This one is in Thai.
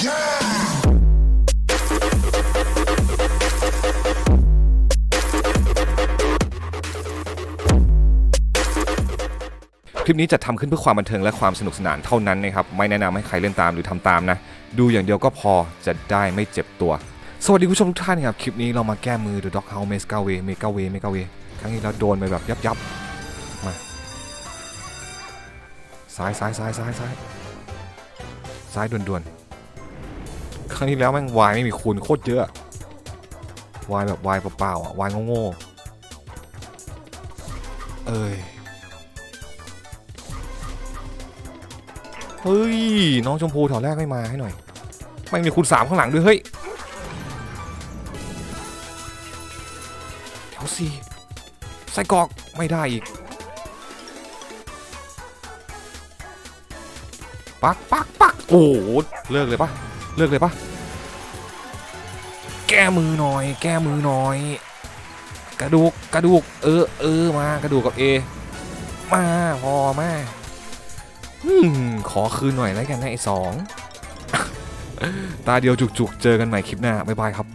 คลิปนี้จะทำขึ้นเพื่อความบันเทิงและความสนุกสนานเท่านั้นนะครับ ไม่แนะนำให้ใครเล่นตามหรือทำตามนะ ดูอย่างเดียวก็พอจะได้ไม่เจ็บตัว สวัสดีคุณผู้ชมทุกท่านครับ คลิปนี้เรามาแก้มือ The Dog House m e g a Way Mega Way Mega Way ครั้งนี้เราโดนไปแบบยับยับมาซ้ายซ้ายซ้ายซ้ายซ้ายซ้ายด่วนๆ ครั้งที่แล้วแม่งวายไม่มีคูณโคตรเยอะวายแบบวายเปล่าๆอะวายโง่ๆเอ้ยเฮ้ย น้องชมพูแถวแรกไม่มาให้หน่อยไม่มีคูณสามข้างหลังด้วยเฮ้ยแถวสี่ไส้กรอกไม่ได้อีกปักปักปักโอ้เลิกเลยปะเลิกเลยปะ แก้มือหน่อย แก้มือหน่อย กระดูกกระดูก เออเออมากระดูกกับเอมาพอมาอืมขอคืนหน่อยแล้วกันนะไอ้สองตาเดียวจุกๆ เจอกันใหม่คลิปหน้า บ๊ายบายครับ